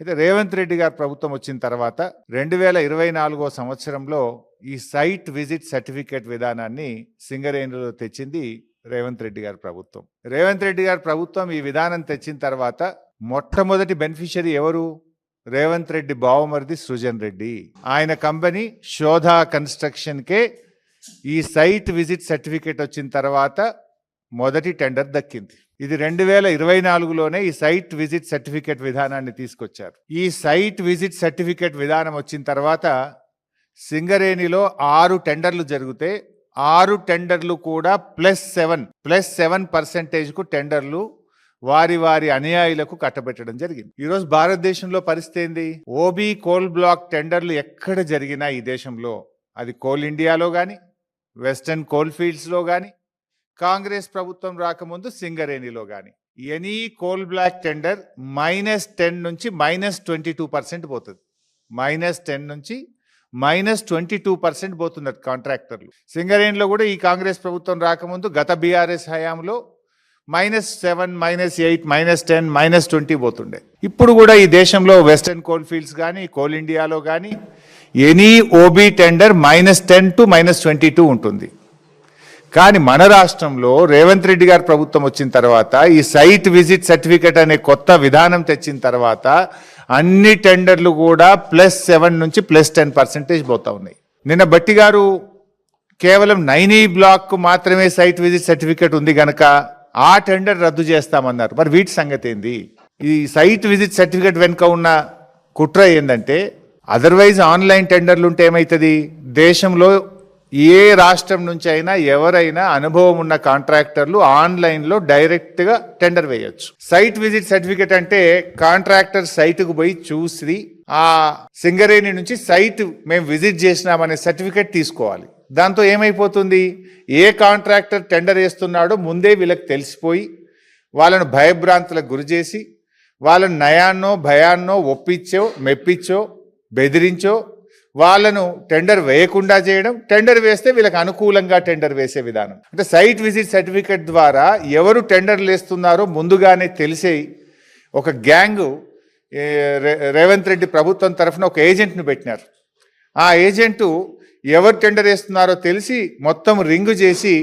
అయితే రేవంత్ రెడ్డి గారు ప్రభుత్వం వచ్చిన తర్వాత రెండు వేల ఇరవై నాలుగో సంవత్సరంలో ఈ సైట్ విజిట్ సర్టిఫికేట్ విధానాన్ని సింగరేణిలో తెచ్చింది రేవంత్ రెడ్డి గారి ప్రభుత్వం. రేవంత్ రెడ్డి గారి ప్రభుత్వం ఈ విధానం తెచ్చిన తర్వాత మొట్టమొదటి బెనిఫిషరీ ఎవరు? రేవంత్ రెడ్డి బావమరిది సృజన్ రెడ్డి. ఆయన కంపెనీ శోధా కన్స్ట్రక్షన్కే ఈ సైట్ విజిట్ సర్టిఫికేట్ వచ్చిన తర్వాత మొదటి టెండర్ దక్కింది. ఇది రెండు వేల ఇరవై నాలుగులోనే ఈ సైట్ విజిట్ సర్టిఫికేట్ విధానాన్ని తీసుకొచ్చారు. ఈ సైట్ విజిట్ సర్టిఫికేట్ విధానం వచ్చిన తర్వాత సింగరేణిలో ఆరు టెండర్లు జరిగితే ఆరు టెండర్లు కూడా ప్లస్ సెవెన్ ప్లస్ సెవెన్ పర్సెంటేజ్కు టెండర్లు వారి వారి అనుయాయులకు కట్టబెట్టడం జరిగింది. ఈరోజు భారతదేశంలో పరిస్థితి ఏంది? ఓబీ కోల్ బ్లాక్ టెండర్లు ఎక్కడ జరిగినా ఈ దేశంలో అది కోల్ ఇండియాలో కానీ వెస్టర్న్ కోల్ ఫీల్డ్స్లో కానీ కాంగ్రెస్ ప్రభుత్వం రాకముందు సింగరేణిలో కానీ any coal block tender minus ten నుంచి మైనస్ ట్వంటీ టూ పర్సెంట్ పోతుంది. మైనస్ టెన్ నుంచి మైనస్ ట్వంటీ టూ పర్సెంట్ పోతుంది కాంట్రాక్టర్లు సింగరేణిలో కూడా ఈ కాంగ్రెస్ ప్రభుత్వం రాకముందు గత బీఆర్ఎస్ హయాంలో minus seven minus eight minus ten minus twenty పోతుండే. ఇప్పుడు కూడా ఈ దేశంలో వెస్టర్న్ కోల్ ఫీల్డ్స్ కానీ కోల్ ఇండియాలో కానీ any OB tender minus ten to minus twenty two ఉంటుంది. కానీ మన రాష్ట్రంలో రేవంత్ రెడ్డి గారి ప్రభుత్వం వచ్చిన తర్వాత ఈ సైట్ విజిట్ సర్టిఫికేట్ అనే కొత్త విధానం తెచ్చిన తర్వాత అన్ని టెండర్లు కూడా ప్లస్ సెవెన్ నుంచి ప్లస్ టెన్ పర్సెంటేజ్ పోతా ఉన్నాయి. నిన్న బట్టి గారు కేవలం నైనీ బ్లాక్ మాత్రమే సైట్ విజిట్ సర్టిఫికేట్ ఉంది గనక ఆ టెండర్ రద్దు చేస్తామన్నారు. మరి వీటి సంగతి ఏంది? ఈ సైట్ విజిట్ సర్టిఫికేట్ వెనుక ఉన్న కుట్ర ఏంటంటే అదర్వైజ్ ఆన్లైన్ టెండర్లు ఉంటే ఏమవుతుంది దేశంలో ఏ రాష్ట్రం నుంచి అయినా ఎవరైనా అనుభవం ఉన్న కాంట్రాక్టర్లు ఆన్లైన్లో డైరెక్ట్గా టెండర్ వేయొచ్చు. సైట్ విజిట్ సర్టిఫికేట్ అంటే కాంట్రాక్టర్ సైట్కు పోయి చూసి ఆ సింగరేణి నుంచి సైట్ మేము విజిట్ చేసినామనే సర్టిఫికేట్ తీసుకోవాలి. దాంతో ఏమైపోతుంది? ఏ కాంట్రాక్టర్ టెండర్ వేస్తున్నాడో ముందే వీళ్ళకి తెలిసిపోయి వాళ్ళను భయభ్రాంతులకు గురి చేసి వాళ్ళను నయాన్నో భయాన్నో ఒప్పించో మెప్పించో బెదిరించో వాళ్ళను టెండర్ వేయకుండా చేయడం టెండర్ వేస్తే వీళ్ళకి అనుకూలంగా టెండర్ వేసే విధానం. అంటే సైట్ విజిట్ సర్టిఫికేట్ ద్వారా ఎవరు టెండర్లు వేస్తున్నారో ముందుగానే తెలిసే ఒక గ్యాంగ్ రే- రేవంత్ రెడ్డి ప్రభుత్వం తరఫున ఒక ఏజెంట్ను పెట్టినారు. ఆ ఏజెంటు ఎవరు టెండర్ వేస్తున్నారో తెలిసి మొత్తం రింగు చేసి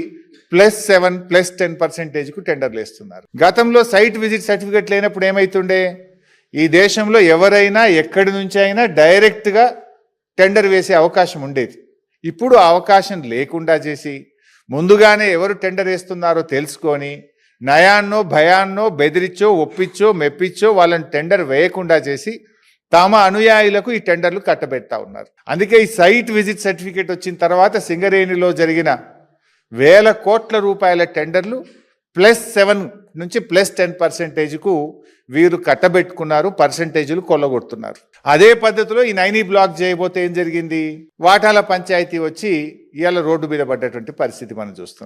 ప్లస్ సెవెన్ ప్లస్ టెన్ పర్సెంటేజ్కు టెండర్లు వేస్తున్నారు గతంలో సైట్ విజిట్ సర్టిఫికేట్ లేనప్పుడు ఏమైతుండే? ఈ దేశంలో ఎవరైనా ఎక్కడి నుంచి అయినా డైరెక్ట్గా టెండర్ వేసే అవకాశం ఉండేది. ఇప్పుడు అవకాశం లేకుండా చేసి ముందుగానే ఎవరు టెండర్ వేస్తున్నారో తెలుసుకొని నయాన్నో భయాన్నో బెదిరిచ్చో ఒప్పించో మెప్పించో వాళ్ళని టెండర్ వేయకుండా చేసి తమ అనుయాయులకు ఈ టెండర్లు కట్టబెడతా ఉన్నారు. అందుకే ఈ సైట్ విజిట్ సర్టిఫికేట్ వచ్చిన తర్వాత సింగరేణిలో జరిగిన వేల కోట్ల రూపాయల టెండర్లు ప్లస్ సెవెన్ నుంచి ప్లస్ టెన్ పర్సెంటేజ్కు వీరు కట్టబెట్టుకున్నారు పర్సెంటేజీలు కొల్లగొడుతున్నారు. అదే పద్ధతిలో ఈ నైనీ బ్లాక్ చేయబోతే ఏం జరిగింది? వాటాల పంచాయతీ వచ్చి ఇవాళ రోడ్డు మీద పడ్డటువంటి పరిస్థితి మనం చూస్తున్నాం.